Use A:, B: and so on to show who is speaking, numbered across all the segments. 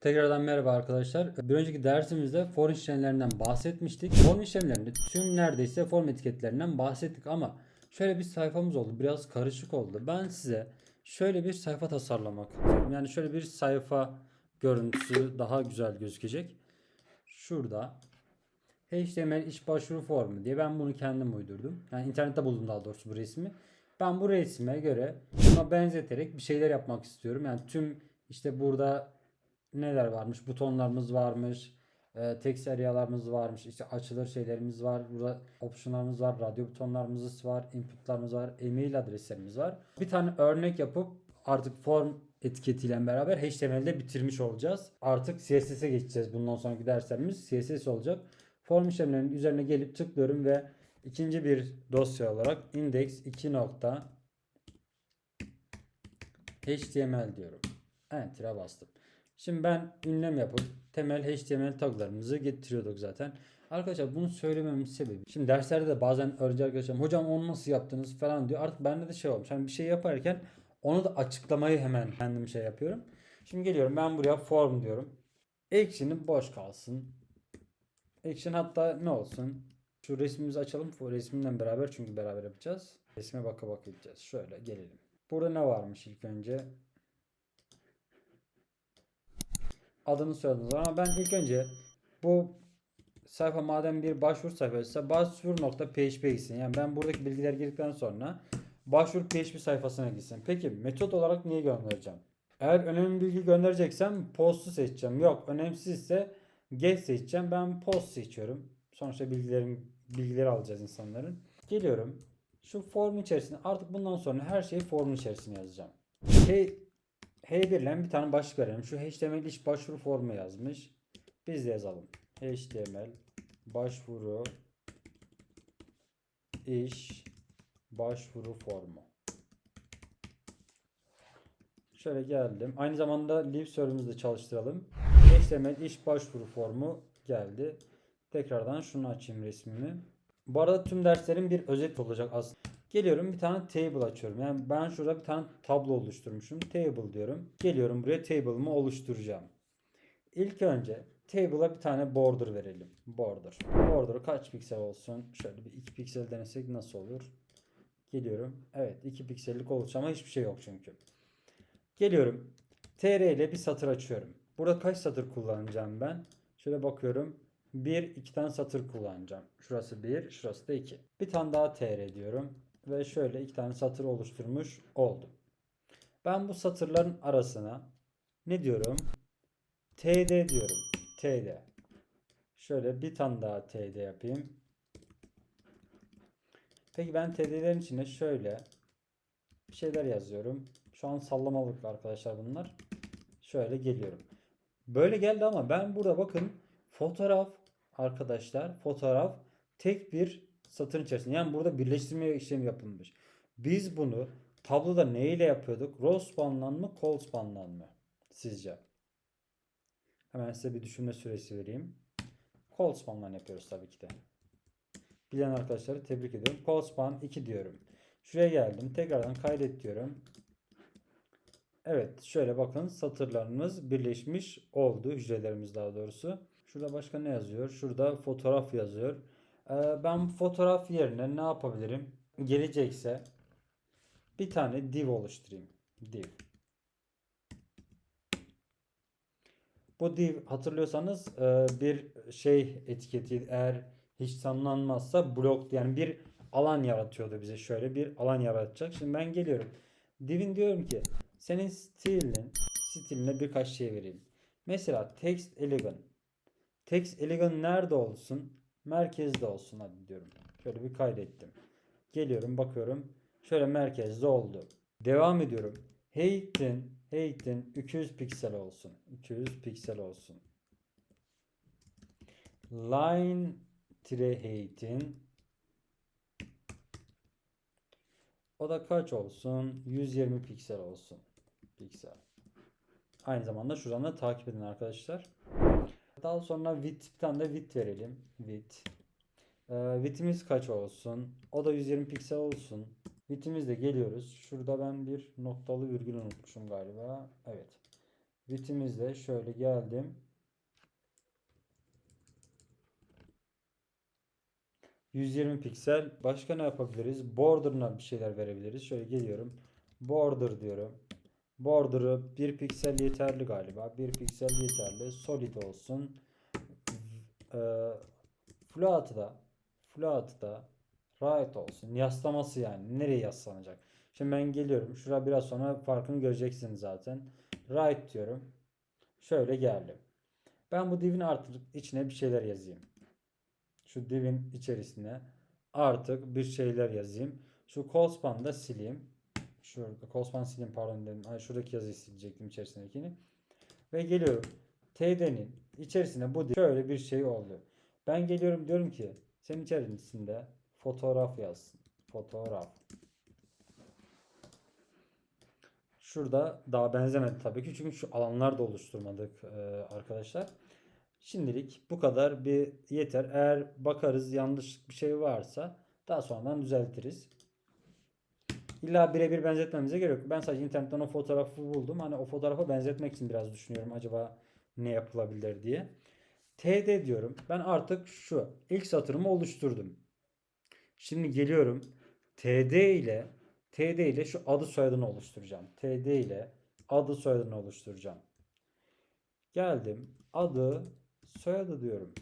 A: Tekrardan merhaba arkadaşlar. Bir önceki dersimizde form işlemlerinden bahsetmiştik. Form işlemlerinde tüm neredeyse form etiketlerinden bahsettik ama şöyle bir sayfamız oldu. Biraz karışık oldu. Ben size şöyle bir sayfa tasarlamak istiyorum. Yani şöyle bir sayfa görüntüsü daha güzel gözükecek. Şurada HTML iş başvuru formu diye ben bunu kendim uydurdum. Yani internette buldum daha doğrusu bu resmi. Ben bu resme göre buna benzeterek bir şeyler yapmak istiyorum. Yani tüm işte burada neler varmış? Butonlarımız varmış. E, text arealarımız varmış. işte açılır şeylerimiz var. Burada opsiyonlarımız var. Radyo butonlarımız var. Inputlarımız var. E-mail adreslerimiz var. Bir tane örnek yapıp artık form etiketiyle beraber HTML'de bitirmiş olacağız. Artık CSS'e geçeceğiz. Bundan sonraki derslerimiz CSS olacak. Form işlemlerinin üzerine gelip tıklıyorum ve ikinci bir dosya olarak index 2 nokta HTML diyorum. Enter'a bastım. Şimdi ben ünlem yapıp temel HTML taglarımızı getiriyorduk zaten. Arkadaşlar bunu söylememin sebebi. Şimdi derslerde de bazen öğrenci arkadaşlarım hocam onu nasıl yaptınız falan diyor. Artık bende de şey olmuş. Hani bir şey yaparken onu da açıklamayı hemen kendim şey yapıyorum. Şimdi geliyorum ben buraya form diyorum. Action'ı boş kalsın. Action hatta ne olsun? Şu resmimizi açalım. Bu resmimle beraber çünkü beraber yapacağız. Resme baka baka gideceğiz. Şöyle gelelim. Burada ne varmış ilk önce? Adını söylediniz ama ben ilk önce bu sayfa madem bir başvuru sayfası başvuru.php gitsin. Yani ben buradaki bilgiler girdikten sonra başvuru PHP sayfasına gitsin. Peki metot olarak niye göndereceğim? Eğer önemli bilgi göndereceksem post'u seçeceğim. Yok önemsizse get seçeceğim. Ben post seçiyorum. Sonuçta bilgilerin bilgileri alacağız insanların. Geliyorum. Şu form içerisine artık bundan sonra her şeyi formun içerisine yazacağım. Hey, H1 ile bir tane başlık verelim. Şu HTML iş başvuru formu yazmış. Biz de yazalım. HTML başvuru iş başvuru formu. Şöyle geldim. Aynı zamanda live server'ımızı da çalıştıralım. HTML iş başvuru formu geldi. Tekrardan şunu açayım resmimi. Bu arada tüm derslerin bir özet olacak aslında. Geliyorum bir tane table açıyorum. Yani ben şurada bir tane tablo oluşturmuşum. Table diyorum. Geliyorum buraya table'ımı oluşturacağım. İlk önce table'a bir tane border verelim. Border. Border kaç piksel olsun? Şöyle bir 2 piksel denesek nasıl olur? Geliyorum. Evet 2 piksellik olacak ama hiçbir şey yok çünkü. Geliyorum. TR ile bir satır açıyorum. Burada kaç satır kullanacağım ben? Şöyle bakıyorum. 1, 2 tane satır kullanacağım. Şurası 1, şurası da 2. Bir tane daha TR diyorum ve şöyle iki tane satır oluşturmuş oldum. Ben bu satırların arasına ne diyorum? TD diyorum. TD. Şöyle bir tane daha TD yapayım. Peki ben TD'lerin içine şöyle bir şeyler yazıyorum. Şu an sallamalık arkadaşlar bunlar. Şöyle geliyorum. Böyle geldi ama ben burada bakın fotoğraf arkadaşlar fotoğraf tek bir satırın içerisinde. Yani burada birleştirme işlemi yapılmış. Biz bunu tabloda ne ile yapıyorduk? Row span'dan mı, col span'dan mı? Sizce? Hemen size bir düşünme süresi vereyim. Col span'dan yapıyoruz tabii ki de. Bilen arkadaşları tebrik ediyorum. Col span 2 diyorum. Şuraya geldim. Tekrardan kaydet diyorum. Evet şöyle bakın satırlarımız birleşmiş oldu. Hücrelerimiz daha doğrusu. Şurada başka ne yazıyor? Şurada fotoğraf yazıyor. Ee, ben fotoğraf yerine ne yapabilirim? Gelecekse bir tane div oluşturayım. Div. Bu div hatırlıyorsanız e, bir şey etiketi eğer hiç tanımlanmazsa blok yani bir alan yaratıyordu bize şöyle bir alan yaratacak. Şimdi ben geliyorum. Div'in diyorum ki senin stilin stiline birkaç şey vereyim. Mesela text elegant. Text elegant nerede olsun? Merkezde olsun hadi diyorum. Şöyle bir kaydettim. Geliyorum bakıyorum. Şöyle merkezde oldu. Devam ediyorum. Height'in Height'in 200 piksel olsun. 200 piksel olsun. Line tire height'in o da kaç olsun? 120 piksel olsun. Piksel. Aynı zamanda şuradan da takip edin arkadaşlar. Daha sonra width bir tane de width verelim. Width. Ee, width'imiz kaç olsun? O da 120 piksel olsun. Width'imizle geliyoruz. Şurada ben bir noktalı virgül unutmuşum galiba. Evet. Vitimizle şöyle geldim. ...120 piksel. Başka ne yapabiliriz? Border'ına bir şeyler verebiliriz. Şöyle geliyorum. Border diyorum. Border'ı 1 piksel yeterli galiba. 1 piksel yeterli. Solid olsun. Ee, Flat da Flat da right olsun. Yaslaması yani. Nereye yaslanacak? Şimdi ben geliyorum. Şuraya biraz sonra farkını göreceksiniz zaten. Right diyorum. Şöyle geldim. Ben bu divin artık içine bir şeyler yazayım. Şu divin içerisine artık bir şeyler yazayım. Şu cospan'ı da sileyim. Şurada cospan sileyim pardon dedim. Ay, şuradaki yazıyı silecektim içerisindekini. Ve geliyorum. TD'nin içerisine bu şöyle bir şey oldu. Ben geliyorum diyorum ki senin içerisinde fotoğraf yazsın. Fotoğraf. Şurada daha benzemedi tabii ki çünkü şu alanlar da oluşturmadık e, arkadaşlar. Şimdilik bu kadar bir yeter. Eğer bakarız yanlış bir şey varsa daha sonradan düzeltiriz. İlla birebir benzetmemize gerek yok. Ben sadece internetten o fotoğrafı buldum. Hani o fotoğrafa benzetmek için biraz düşünüyorum acaba ne yapılabilir diye. TD diyorum. Ben artık şu ilk satırımı oluşturdum. Şimdi geliyorum. TD ile TD ile şu adı soyadını oluşturacağım. TD ile adı soyadını oluşturacağım. Geldim. Adı soyadı diyorum.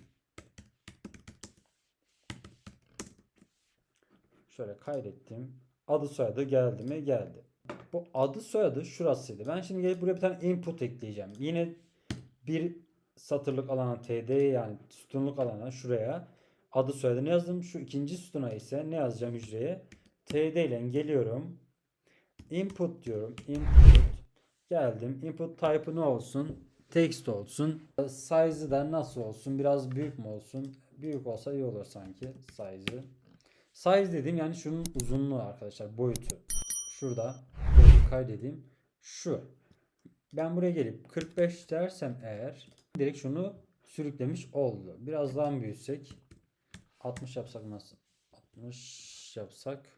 A: Şöyle kaydettim. Adı soyadı geldi mi? Geldi. Bu adı soyadı şurasıydı. Ben şimdi gelip buraya bir tane input ekleyeceğim. Yine bir satırlık alana td yani sütunluk alana şuraya adı soyadını yazdım. Şu ikinci sütuna ise ne yazacağım hücreye? td ile geliyorum. Input diyorum. Input. Geldim. Input type'ı ne olsun? Text olsun. Size'ı da nasıl olsun? Biraz büyük mü olsun? Büyük olsa iyi olur sanki size'ı. Size dediğim yani şunun uzunluğu arkadaşlar boyutu. Şurada boyutu kaydedeyim. Şu. Ben buraya gelip 45 dersem eğer direkt şunu sürüklemiş oldu. Biraz daha büyütsek 60 yapsak nasıl? 60 yapsak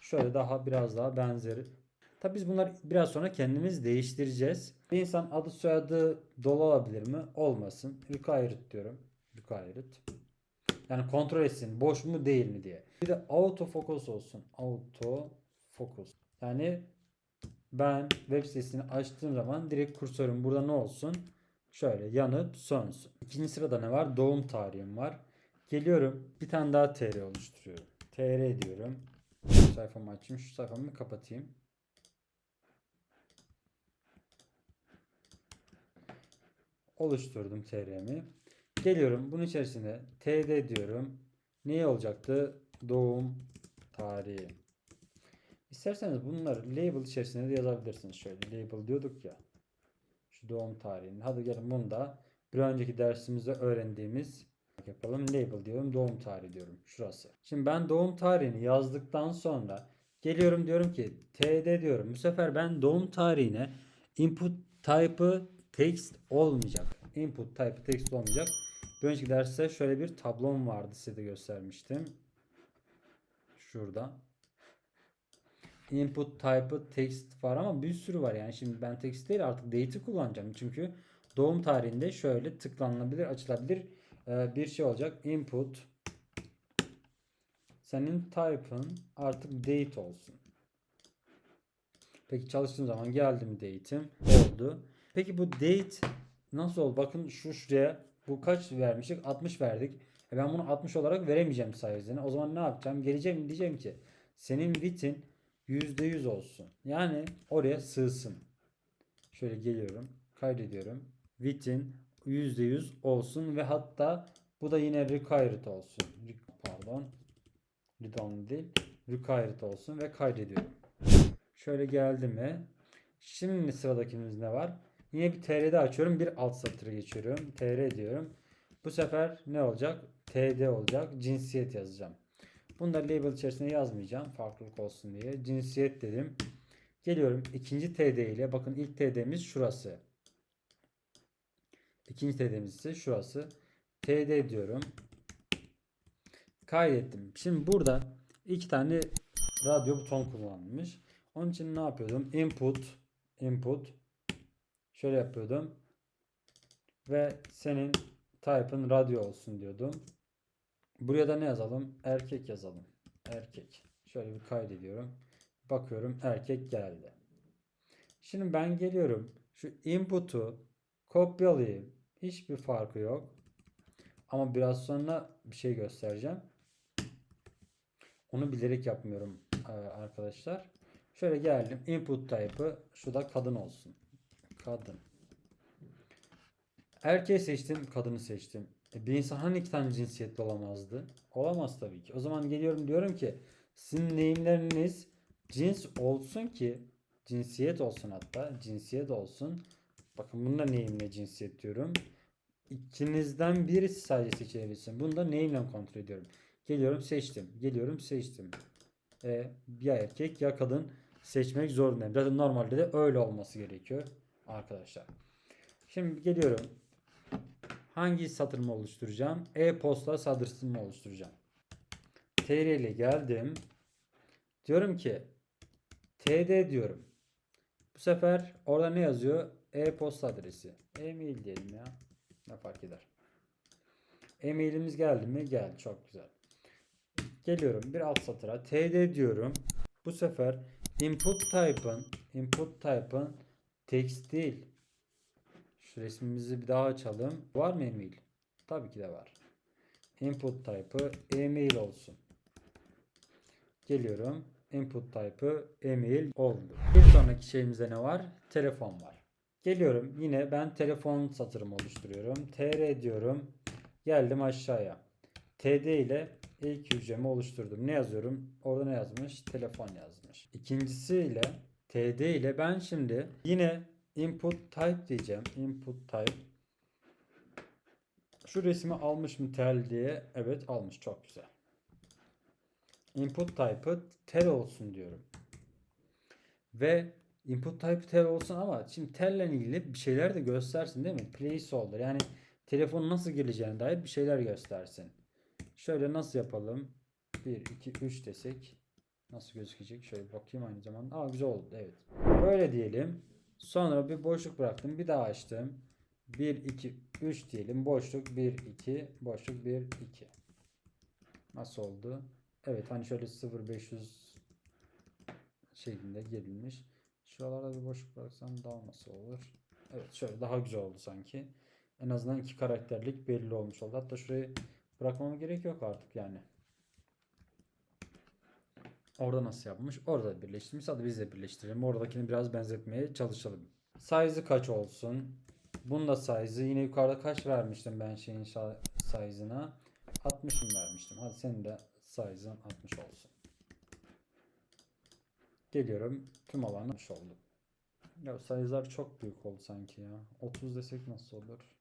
A: şöyle daha biraz daha benzeri. Tabi biz bunları biraz sonra kendimiz değiştireceğiz. Bir insan adı soyadı dolu olabilir mi? Olmasın. Required diyorum. Required. Yani kontrol etsin boş mu değil mi diye. Bir de auto focus olsun. Auto focus. Yani ben web sitesini açtığım zaman direkt kursörüm burada ne olsun? Şöyle yanıp sönsün. İkinci sırada ne var? Doğum tarihim var. Geliyorum bir tane daha tr oluşturuyorum. tr diyorum. Şu sayfamı açayım. Şu sayfamı kapatayım. Oluşturdum tr'mi. Geliyorum bunun içerisine td diyorum. Ne olacaktı? Doğum tarihi. İsterseniz bunları label içerisine de yazabilirsiniz. Şöyle label diyorduk ya. Şu doğum tarihini. Hadi gelin bunu da bir önceki dersimizde öğrendiğimiz yapalım. Label diyorum. Doğum tarihi diyorum. Şurası. Şimdi ben doğum tarihini yazdıktan sonra geliyorum diyorum ki td diyorum. Bu sefer ben doğum tarihine input type'ı text olmayacak. Input type text olmayacak. Bir önceki derste şöyle bir tablom vardı size de göstermiştim. Şurada. Input type'ı text var ama bir sürü var yani. Şimdi ben text değil artık date'i kullanacağım. Çünkü doğum tarihinde şöyle tıklanabilir, açılabilir e, bir şey olacak. Input senin type'ın artık date olsun. Peki çalıştığım zaman geldim date'im oldu. Peki bu date nasıl oldu? Bakın şu şuraya bu kaç vermiştik? 60 verdik. E ben bunu 60 olarak veremeyeceğim size'ini. O zaman ne yapacağım? Geleceğim diyeceğim ki senin width'in %100 olsun. Yani oraya sığsın. Şöyle geliyorum. Kaydediyorum. Width'in %100 olsun ve hatta bu da yine required olsun. Pardon. Only değil. Required olsun ve kaydediyorum. Şöyle geldi mi? Şimdi sıradakimiz ne var? Yine bir tr'de açıyorum. Bir alt satırı geçiyorum. tr diyorum. Bu sefer ne olacak? td olacak. Cinsiyet yazacağım. Bunu da label içerisine yazmayacağım. Farklılık olsun diye. Cinsiyet dedim. Geliyorum ikinci td ile. Bakın ilk td'miz şurası. İkinci td'miz ise şurası. td diyorum. Kaydettim. Şimdi burada iki tane radyo buton kullanılmış. Onun için ne yapıyordum? Input input Şöyle yapıyordum. Ve senin type'ın radyo olsun diyordum. Buraya da ne yazalım? Erkek yazalım. Erkek. Şöyle bir kaydediyorum. Bakıyorum erkek geldi. Şimdi ben geliyorum. Şu input'u kopyalayayım. Hiçbir farkı yok. Ama biraz sonra bir şey göstereceğim. Onu bilerek yapmıyorum e, arkadaşlar. Şöyle geldim. Input type'ı şu kadın olsun. Kadın. Erkeği seçtim, kadını seçtim. E, bir insan hani iki tane cinsiyetli olamazdı? Olamaz tabii ki. O zaman geliyorum diyorum ki sizin neyimleriniz cins olsun ki cinsiyet olsun hatta cinsiyet olsun. Bakın bunda neyimle cinsiyet diyorum. İkinizden birisi sadece seçebilsin. Bunu da neyimle kontrol ediyorum. Geliyorum seçtim. Geliyorum seçtim. E, ya erkek ya kadın seçmek zorundayım. Zaten normalde de öyle olması gerekiyor arkadaşlar. Şimdi geliyorum. Hangi satırımı oluşturacağım? E-posta satırımı oluşturacağım. TR ile geldim. Diyorum ki TD diyorum. Bu sefer orada ne yazıyor? E-posta adresi. E-mail diyelim ya. Ne fark eder? E-mailimiz geldi mi? Geldi. Çok güzel. Geliyorum bir alt satıra. TD diyorum. Bu sefer input type'ın input type'ın değil. Şu resmimizi bir daha açalım. Var mı email? Tabii ki de var. Input type'ı email olsun. Geliyorum. Input type'ı email oldu. Bir sonraki şeyimizde ne var? Telefon var. Geliyorum. Yine ben telefon satırımı oluşturuyorum. TR diyorum. Geldim aşağıya. TD ile ilk hücremi oluşturdum. Ne yazıyorum? Orada ne yazmış? Telefon yazmış. İkincisiyle TD ile ben şimdi yine input type diyeceğim. Input type. Şu resmi almış mı tel diye. Evet almış. Çok güzel. Input type'ı tel olsun diyorum. Ve input type tel olsun ama şimdi telle ilgili bir şeyler de göstersin değil mi? Placeholder yani telefon nasıl geleceğine dair bir şeyler göstersin. Şöyle nasıl yapalım? 1, 2, 3 desek nasıl gözükecek? Şöyle bakayım aynı zamanda. Aa güzel oldu evet. Böyle diyelim. Sonra bir boşluk bıraktım. Bir daha açtım. 1, 2, 3 diyelim. Boşluk 1, 2. Boşluk 1, 2. Nasıl oldu? Evet hani şöyle 0, 500 şeklinde gelinmiş. Şuralarda bir boşluk bıraksam daha nasıl olur? Evet şöyle daha güzel oldu sanki. En azından iki karakterlik belli olmuş oldu. Hatta şurayı bırakmama gerek yok artık yani. Orada nasıl yapmış? Orada birleştirmiş. Hadi biz de birleştirelim. Oradakini biraz benzetmeye çalışalım. Size'ı kaç olsun? Bunun da size'ı yine yukarıda kaç vermiştim ben şeyin size'ına? 60 mı vermiştim? Hadi senin de size'ın 60 olsun. Geliyorum. Tüm alanı 60 oldu. Ya size'lar çok büyük oldu sanki ya. 30 desek nasıl olur?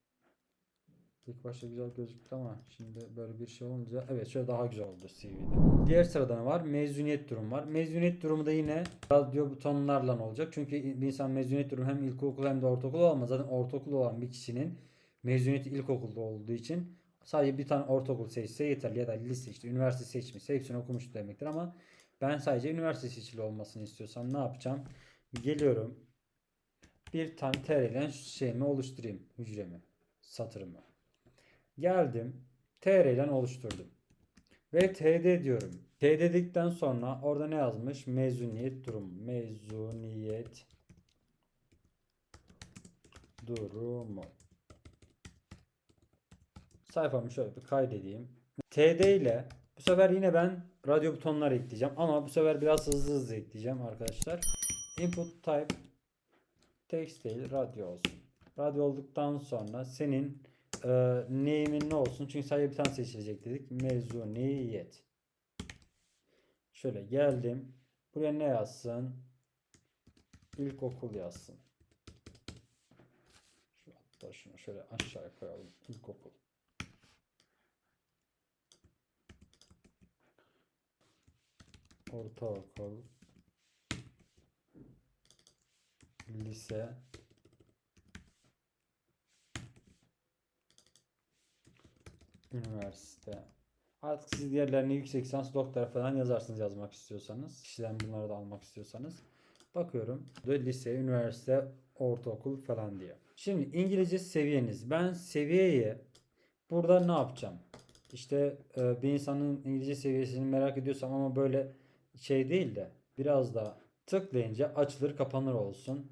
A: İlk başta güzel gözüktü ama şimdi böyle bir şey olunca evet şöyle daha güzel oldu CV'de. Diğer sırada ne var? Mezuniyet durumu var. Mezuniyet durumu da yine radyo butonlarla olacak. Çünkü bir insan mezuniyet durumu hem ilkokul hem de ortaokul olamaz. Zaten ortaokul olan bir kişinin mezuniyeti ilkokulda olduğu için sadece bir tane ortaokul seçse yeterli ya da lise işte üniversite seçmişse hepsini okumuş demektir ama ben sadece üniversite seçili olmasını istiyorsam ne yapacağım? Geliyorum. Bir tane TR şeyimi oluşturayım. Hücremi. Satırımı. Geldim. TR ile oluşturdum. Ve TD diyorum. TD dedikten sonra orada ne yazmış? Mezuniyet durumu. Mezuniyet durumu. Sayfamı şöyle bir kaydedeyim. TD ile bu sefer yine ben radyo butonları ekleyeceğim. Ama bu sefer biraz hızlı hızlı ekleyeceğim arkadaşlar. Input type text değil radyo olsun. Radyo olduktan sonra senin e, name'in ne olsun? Çünkü sadece bir tane seçilecek dedik. Mezuniyet. Şöyle geldim. Buraya ne yazsın? İlkokul yazsın. Şu hatta şunu şöyle aşağıya koyalım. İlkokul. Ortaokul. Lise. Üniversite. Artık siz diğerlerini yüksek lisans doktora falan yazarsınız yazmak istiyorsanız. Kişiden bunları da almak istiyorsanız. Bakıyorum. Lise, üniversite, ortaokul falan diye. Şimdi İngilizce seviyeniz. Ben seviyeyi burada ne yapacağım? İşte e, bir insanın İngilizce seviyesini merak ediyorsam ama böyle şey değil de biraz da tıklayınca açılır kapanır olsun.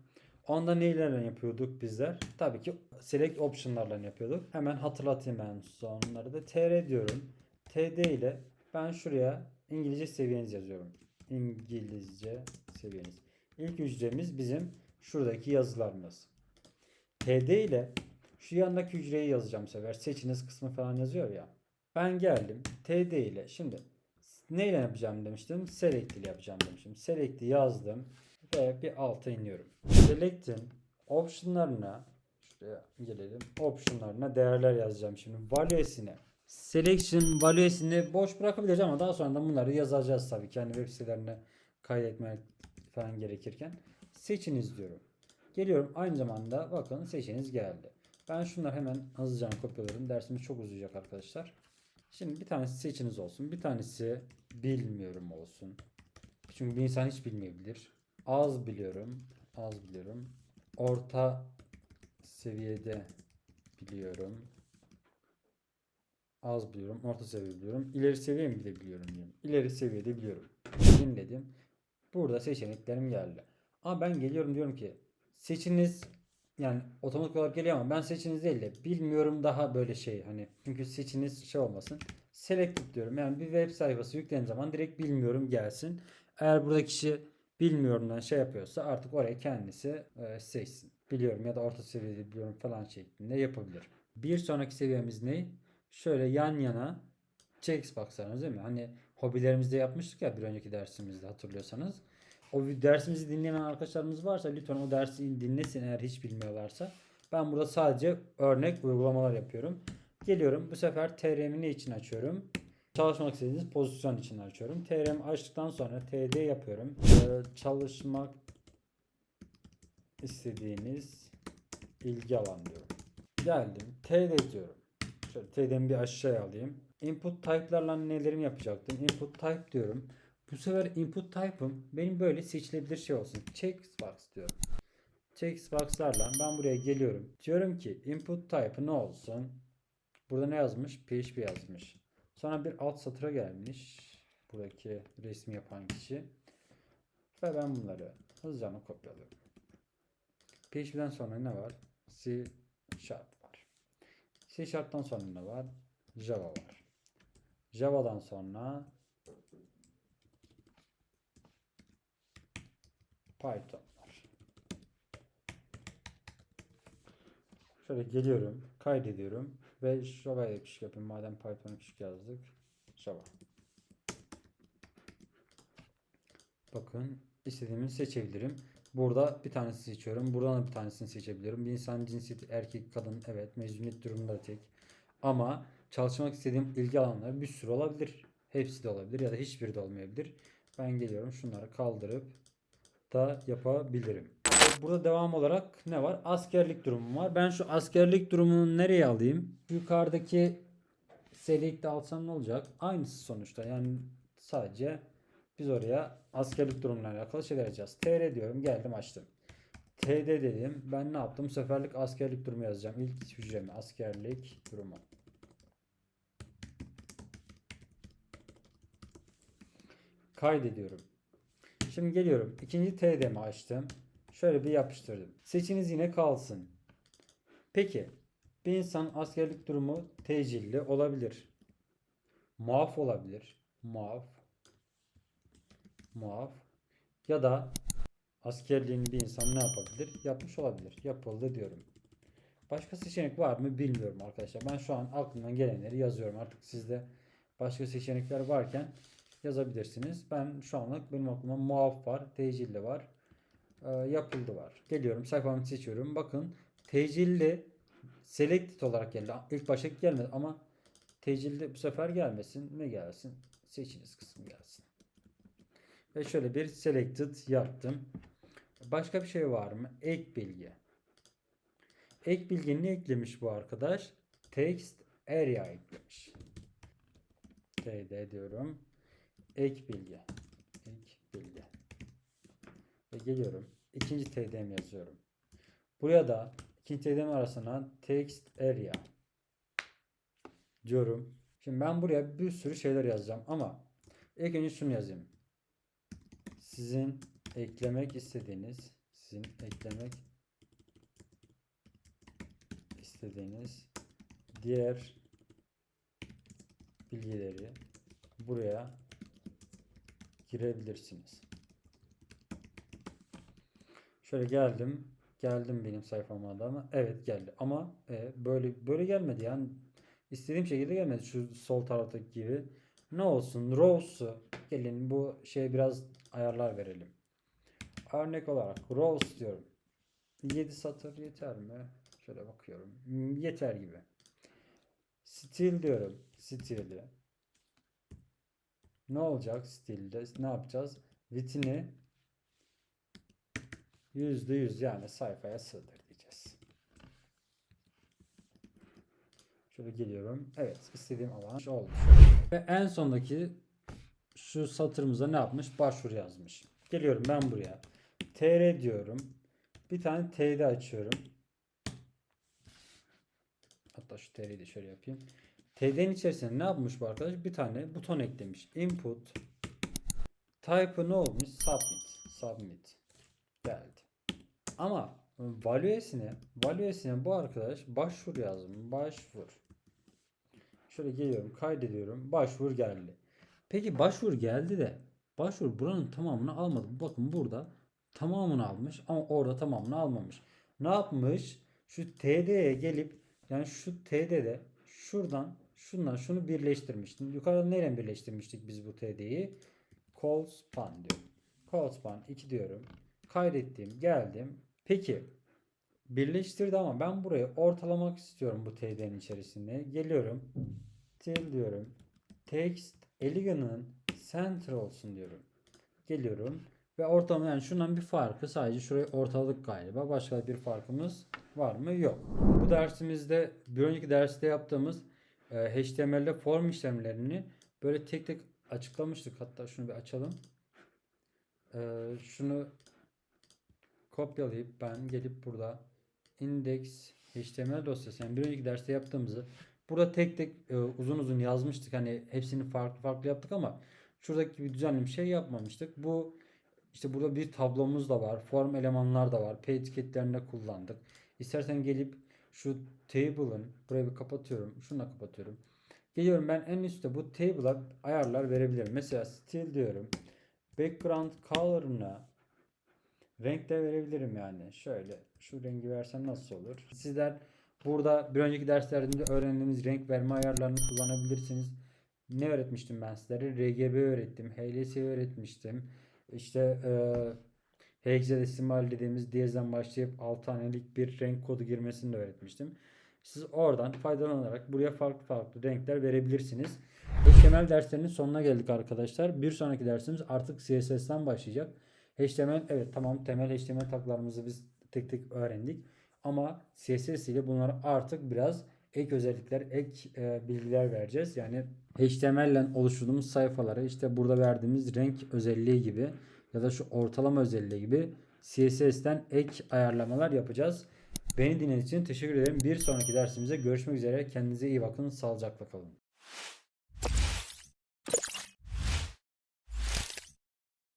A: Onda neylerle yapıyorduk bizler? Tabii ki select option'larla yapıyorduk. Hemen hatırlatayım ben sonları da. tr diyorum. td ile ben şuraya İngilizce seviyeniz yazıyorum. İngilizce seviyeniz. İlk hücremiz bizim şuradaki yazılarımız. td ile şu yandaki hücreyi yazacağım sefer. Seçiniz kısmı falan yazıyor ya. Ben geldim. td ile şimdi neyle yapacağım demiştim. Select ile yapacağım demiştim. Select'i yazdım ve bir alta iniyorum. Select'in optionlarına şuraya gelelim. Optionlarına değerler yazacağım şimdi. Value'sine selection value'sini boş bırakabiliriz ama daha sonra da bunları yazacağız tabii ki. Yani web sitelerine kaydetmek falan gerekirken. Seçiniz diyorum. Geliyorum aynı zamanda bakın seçiniz geldi. Ben şunları hemen hızlıca kopyalıyorum. Dersimiz çok uzayacak arkadaşlar. Şimdi bir tanesi seçiniz olsun. Bir tanesi bilmiyorum olsun. Çünkü bir insan hiç bilmeyebilir. Az biliyorum. Az biliyorum. Orta seviyede biliyorum. Az biliyorum. Orta seviye biliyorum. İleri seviye mi de biliyorum diyeyim. İleri seviyede biliyorum. Dinledim. Burada seçeneklerim geldi. Ama ben geliyorum diyorum ki seçiniz yani otomatik olarak geliyor ama ben seçiniz değil de bilmiyorum daha böyle şey hani çünkü seçiniz şey olmasın. Select diyorum. Yani bir web sayfası yüklendiği zaman direkt bilmiyorum gelsin. Eğer burada kişi bilmiyorumdan şey yapıyorsa artık oraya kendisi e, seçsin. Biliyorum ya da orta seviyede biliyorum falan şeklinde yapabilir. Bir sonraki seviyemiz ne? Şöyle yan yana checkboxlarınız değil mi? Hani hobilerimizde yapmıştık ya bir önceki dersimizde hatırlıyorsanız. O dersimizi dinleyen arkadaşlarımız varsa lütfen o dersi dinlesin eğer hiç bilmiyorlarsa. Ben burada sadece örnek uygulamalar yapıyorum. Geliyorum bu sefer TRM'i ne için açıyorum? Çalışmak istediğiniz pozisyon için açıyorum. TRM açtıktan sonra TD yapıyorum. Ee, çalışmak istediğiniz ilgi alan diyorum. Geldim. TD diyorum. TD'mi bir aşağıya alayım. Input type'larla nelerimi yapacaktım? Input type diyorum. Bu sefer input type'ım benim böyle seçilebilir şey olsun. Checkbox diyorum. Checkbox'larla ben buraya geliyorum. Diyorum ki input type ne olsun? Burada ne yazmış? PHP yazmış. Sonra bir alt satıra gelmiş. Buradaki resmi yapan kişi. Ve ben bunları hızlıca kopyalıyorum. PHP'den sonra ne var? C Sharp var. C Sharp'tan sonra ne var? Java var. Java'dan sonra Python var. Şöyle geliyorum, kaydediyorum ve Java'ya küçük yapayım. Madem Python'a küçük yazdık. Java. Bakın istediğimi seçebilirim. Burada bir tanesini seçiyorum. Buradan da bir tanesini seçebilirim. Bir insan cinsiyeti erkek, kadın evet mezuniyet durumunda tek. Ama çalışmak istediğim ilgi alanları bir sürü olabilir. Hepsi de olabilir ya da hiçbiri de olmayabilir. Ben geliyorum şunları kaldırıp da yapabilirim. Burada devam olarak ne var? Askerlik durumum var. Ben şu askerlik durumunu nereye alayım? Yukarıdaki select'te alsam ne olacak? Aynısı sonuçta. Yani sadece biz oraya askerlik durumuyla alakalı şeyler yazacağız. TR diyorum. Geldim açtım. TD dedim. Ben ne yaptım? Seferlik askerlik durumu yazacağım. İlk hücremi askerlik durumu. Kaydediyorum. Şimdi geliyorum. İkinci TD'mi açtım. Şöyle bir yapıştırdım. Seçiniz yine kalsın. Peki bir insan askerlik durumu tecilli olabilir. Muaf olabilir. Muaf. Muaf. Ya da askerliğini bir insan ne yapabilir? Yapmış olabilir. Yapıldı diyorum. Başka seçenek var mı bilmiyorum arkadaşlar. Ben şu an aklımdan gelenleri yazıyorum. Artık sizde başka seçenekler varken yazabilirsiniz. Ben şu anlık benim aklıma muaf var, tecilli var, yapıldı var. Geliyorum sayfamı seçiyorum. Bakın tecilli selected olarak geldi. İlk başta gelmedi ama tecilli bu sefer gelmesin. Ne gelsin? Seçiniz kısmı gelsin. Ve şöyle bir selected yaptım. Başka bir şey var mı? Ek bilgi. Ek bilgi ne eklemiş bu arkadaş? Text area eklemiş. TD diyorum. Ek bilgi. Ek bilgi. Ve geliyorum. İkinci TDM yazıyorum. Buraya da ikinci TDM arasına text area diyorum. Şimdi ben buraya bir sürü şeyler yazacağım ama ilk önce şunu yazayım. Sizin eklemek istediğiniz sizin eklemek istediğiniz diğer bilgileri buraya girebilirsiniz. Şöyle geldim. Geldim benim sayfama da ama evet geldi. Ama e, böyle böyle gelmedi yani istediğim şekilde gelmedi şu sol taraftaki gibi. Ne olsun rows'u gelin bu şeye biraz ayarlar verelim. Örnek olarak rows diyorum. 7 satır yeter mi? Şöyle bakıyorum. Yeter gibi. Stil diyorum. Stil'i. Ne olacak stilde? Ne yapacağız? Vitini %100 yani sayfaya sığdır diyeceğiz. Şöyle geliyorum. Evet istediğim alan oldu. Ve en sondaki şu satırımıza ne yapmış? Başvuru yazmış. Geliyorum ben buraya. TR diyorum. Bir tane TD açıyorum. Hatta şu TR'yi de şöyle yapayım. TD'nin içerisine ne yapmış bu arkadaş? Bir tane buton eklemiş. Input. Type'ı ne olmuş? Submit. Submit. Geldi. Ama value'sine value'sine bu arkadaş başvur yazmış. Başvur. Şöyle geliyorum. Kaydediyorum. Başvur geldi. Peki başvur geldi de başvur buranın tamamını almadı. Bakın burada tamamını almış ama orada tamamını almamış. Ne yapmış? Şu TD'ye gelip yani şu TD'de şuradan şundan şunu birleştirmiştim. Yukarıda neyle birleştirmiştik biz bu TD'yi? Call span diyorum. Call span 2 diyorum. Kaydettim. Geldim. Peki birleştirdi ama ben burayı ortalamak istiyorum bu TD'nin içerisinde. Geliyorum. Til diyorum. Text elegant'ın center olsun diyorum. Geliyorum. Ve ortalama yani şundan bir farkı sadece şurayı ortaladık galiba. Başka bir farkımız var mı? Yok. Bu dersimizde bir önceki derste yaptığımız e, HTML'de form işlemlerini böyle tek tek açıklamıştık. Hatta şunu bir açalım. E, şunu kopyalayıp ben gelip burada index HTML dosyası yani bir önceki derste yaptığımızı burada tek tek e, uzun uzun yazmıştık. Hani hepsini farklı farklı yaptık ama şuradaki gibi düzenli bir şey yapmamıştık. Bu işte burada bir tablomuz da var. Form elemanlar da var. P etiketlerinde kullandık. İstersen gelip şu table'ın burayı bir kapatıyorum. Şunu kapatıyorum. Geliyorum ben en üstte bu table'a ayarlar verebilirim. Mesela stil diyorum. Background color'ına renk de verebilirim yani. Şöyle şu rengi versem nasıl olur? Sizler burada bir önceki derslerde öğrendiğimiz renk verme ayarlarını kullanabilirsiniz. Ne öğretmiştim ben sizlere? RGB öğrettim. HLS öğretmiştim. İşte e, hexadesimal dediğimiz diyezden başlayıp 6 hanelik bir renk kodu girmesini de öğretmiştim. Siz oradan faydalanarak buraya farklı farklı renkler verebilirsiniz. HTML derslerinin sonuna geldik arkadaşlar. Bir sonraki dersimiz artık CSS'den başlayacak. HTML evet tamam temel HTML taklarımızı biz tek tek öğrendik. Ama CSS ile bunlara artık biraz ek özellikler, ek e, bilgiler vereceğiz. Yani HTML ile oluşturduğumuz sayfalara işte burada verdiğimiz renk özelliği gibi ya da şu ortalama özelliği gibi CSS'ten ek ayarlamalar yapacağız. Beni dinlediğiniz için teşekkür ederim. Bir sonraki dersimize görüşmek üzere. Kendinize iyi bakın. Sağlıcakla kalın.